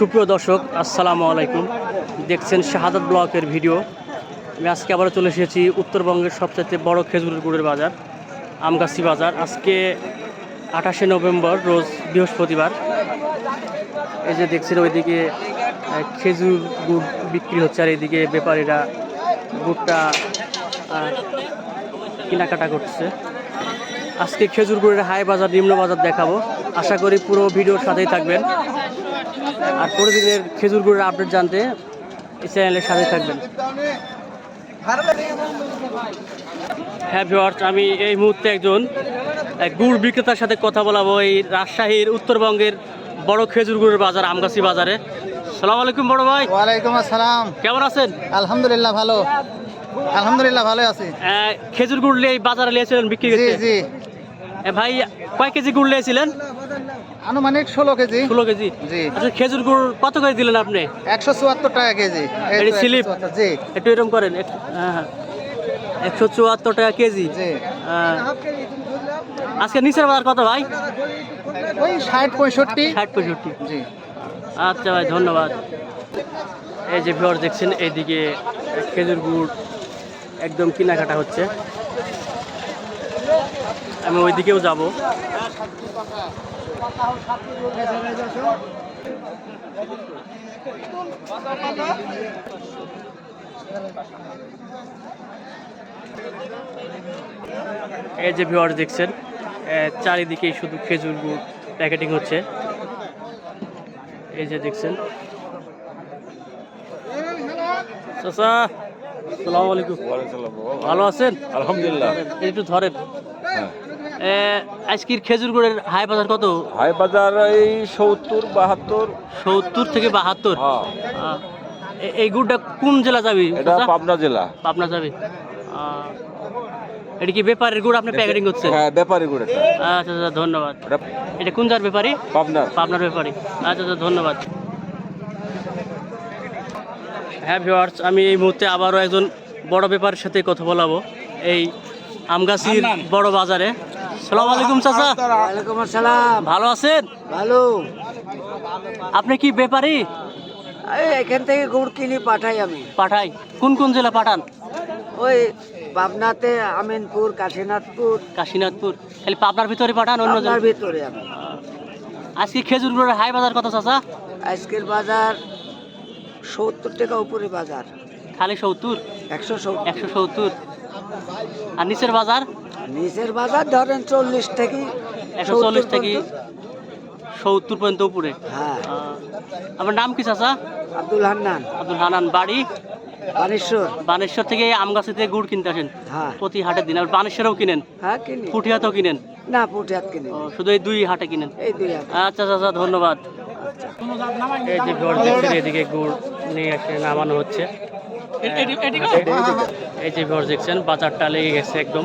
সুপ্রিয় দর্শক, আসসালামু আলাইকুম। দেখছেন শাহাদাত ব্লকের ভিডিও। আমি আজকে আবারও চলে এসেছি উত্তরবঙ্গের সবচেয়ে বড় খেজুরের গুড়ের বাজার, আমগাছি বাজার। আজকে আঠাশে নভেম্বর, রোজ বৃহস্পতিবার। এই যে দেখছেন ওইদিকে খেজুর গুড় বিক্রি হচ্ছে, আর এইদিকে ব্যাপারীরা গুড়টা কেনাকাটা করছে। আজকে খেজুর গুড়ের হাই বাজার, নিম্ন বাজার দেখাবো। আশা করি পুরো ভিডিওর সাথেই থাকবেন। আর প্রতিদিনের খেজুর গুড়ের আপডেট জানতে এই চ্যানেলের সাথে থাকবেন। হ্যাঁ ভিওয়ার্স আমি এই মুহূর্তে একজন গুড় বিক্রেতার সাথে কথা বলাবো এই রাজশাহীর উত্তরবঙ্গের বড় খেজুর গুড়ের বাজার আমগাছি বাজারে। সালাম আলাইকুম বড় ভাই। ওয়ালাইকুম আসসালাম। কেমন আছেন? আলহামদুলিল্লাহ ভালো। আলহামদুলিল্লাহ ভালো আছি। খেজুর গুড় নিয়ে এই বাজারে নিয়েছিলেন বিক্রি জি জি। ভাই কয় কেজি গুড় নিয়েছিলেন? আনুমানিক ষোলো কেজি। ষোলো কেজি? জি। আচ্ছা খেজুর গুড় কত করে দিলেন আপনি? একশো চুয়াত্তর টাকা কেজি। এটি স্লিপ? জি। একটু এরকম করেন হ্যাঁ হ্যাঁ। একশো চুয়াত্তর টাকা কেজি? আজকে নিচের বাজার কত ভাই? ওই ষাট পঁয়ষট্টি। ষাট পঁয়ষট্টি। জি। আচ্ছা ভাই ধন্যবাদ। এই যে ভিওর দেখছেন এইদিকে খেজুর গুড় একদম কেনাকাটা হচ্ছে। আমি ওইদিকেও যাব। এই যে ভিওর দেখছেন এ, চারিদিকেই শুধু খেজুর গুড় প্যাকেটিং হচ্ছে। এই যে দেখছেন। চাচা সালাম আলাইকুম। ভালো আছেন? আলহামদুলিল্লাহ। একটু ধরেন। এ, আজকের খেজুর গুড়ের হাই বাজার কত? হাই বাজার এই সত্তর বাহাত্তর। সত্তর থেকে বাহাত্তর? হ্যাঁ। এই গুড়টা কোন জেলা যাবি? এটা পাবনা জেলা। পাবনা যাবে। এটা কি ব্যাপারের গুড় আপনি প্যাকেটিং করছেন? হ্যাঁ ব্যাপারী করে আচ্ছা আচ্ছা ধন্যবাদ। এটা এটা কোন যার ব্যাপারী পাবনার পাবনার ব্যাপারী আচ্ছা আচ্ছা ধন্যবাদ। হ্যাঁ ভিওয়ার্স আমি এই মুহূর্তে আবারও একজন বড় ব্যাপারের সাথে কথা বলাবো। এই আমগাছির বড় বাজারে। সালাম আলাইকুম চাচা। ওয়ালাইকুম আসসালাম। ভালো আছেন? ভালো। আপনি কি ব্যাপারী? এখান থেকে গুড় কিনে পাঠাই আমি। পাঠাই। কোন কোন জেলা পাঠান? ওই পাবনাতে আমিনপুর কাশীনাথপুর। কাশীনাথপুর। খালি পাবনার ভিতরে পাঠান অন্য জেলা পাবনার ভিতরে আমি। আজকে খেজুর গুড়ের হাই বাজার কত চাচা? আজকের বাজার সত্তর টাকা উপরে বাজার। খালি সত্তর? একশো সত্তর। একশো সত্তর। আর নিচের বাজার? নিচের বাজার ধরেন চল্লিশ থেকে একশো চল্লিশ থেকে সত্তর পর্যন্ত উপরে? হ্যাঁ। আমার নাম কি চাচা? আব্দুল হান্নান। আব্দুল হানান বাড়ি? বানেশ্বর। বানেশ্বর থেকে আমগাছি থেকে গুড় কিনতে আসেন? হ্যাঁ। প্রতি হাটের দিন। আর বানেশ্বরেও কিনেন? হ্যাঁ কিনি। পুঠিয়াতেও কিনেন? না কিনি শুধু এই দুই হাটে কিনেন? এই দুই আচ্ছা চাচা ধন্যবাদ। এই যে দেখছেন এদিকে গুড় নিয়ে এসে নামানো হচ্ছে। এই যে ঘর দেখছেন বাজারটা লেগে গেছে একদম।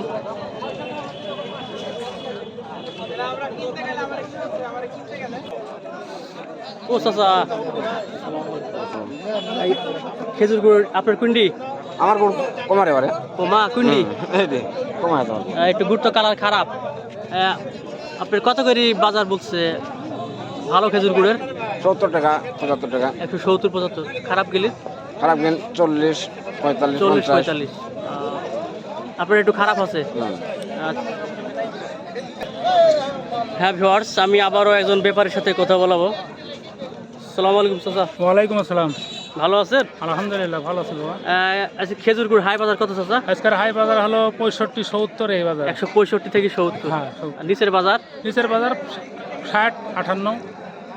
ও চাচা। খেজুর গুড় আপনার কুন্ডি? আমার কোন কমারে পারে। ও মা কুন্ডি? এই দে কমায় দাও। আহ, একটু গুড় তো কালার খারাপ। আপনার কত করে বাজার বলছে? ভালো খেজুর গুড়ের? সত্তর টাকা পঁচাত্তর টাকা। একশো সত্তর পঁচাত্তর। খারাপ গেলে? খারাপ গেল চল্লিশ পঁয়তাল্লিশ চল্লিশ পঁয়তাল্লিশ। আহ, আপনার একটু খারাপ আছে? আচ্ছা। হ্যাঁ ভিওয়ার্স আমি আবারও একজন ব্যাপারের সাথে কথা বলাবো। সালাম আলাইকুম চাচা। ওয়ালাইকুম আসসালাম। ভালো আছেন? আলহামদুলিল্লাহ ভালো আছি বাবা। আচ্ছা খেজুর গুড় হাই বাজার কত চাচা? আজকের হাই বাজার হলো পঁয়ষট্টি সত্তর এই বাজার। একশো পঁয়ষট্টি থেকে সত্তর। হ্যাঁ, নিচের বাজার? নিচের বাজার ষাট আটান্ন।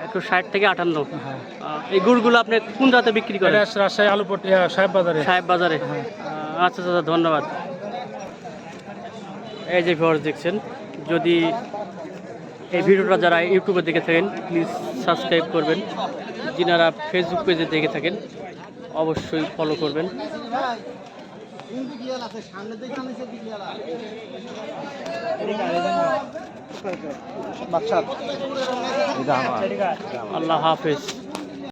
একশো ষাট থেকে আটান্ন। হ্যাঁ। এই গুড়গুলো আপনি কোন জাতে বিক্রি করেন? রাজশাহী আলুপটি সাহেব বাজারে। সাহেব বাজারে। হ্যাঁ। আচ্ছা আচ্ছা ধন্যবাদ। এই যে ভিউয়ার্স দেখছেন যদি এই ভিডিওটা যারা ইউটিউবে দেখে থাকেন প্লিজ সাবস্ক্রাইব করবেন। যিনারা ফেসবুক পেজে দেখে থাকেন অবশ্যই ফলো করবেন। আল্লাহ হাফেজ।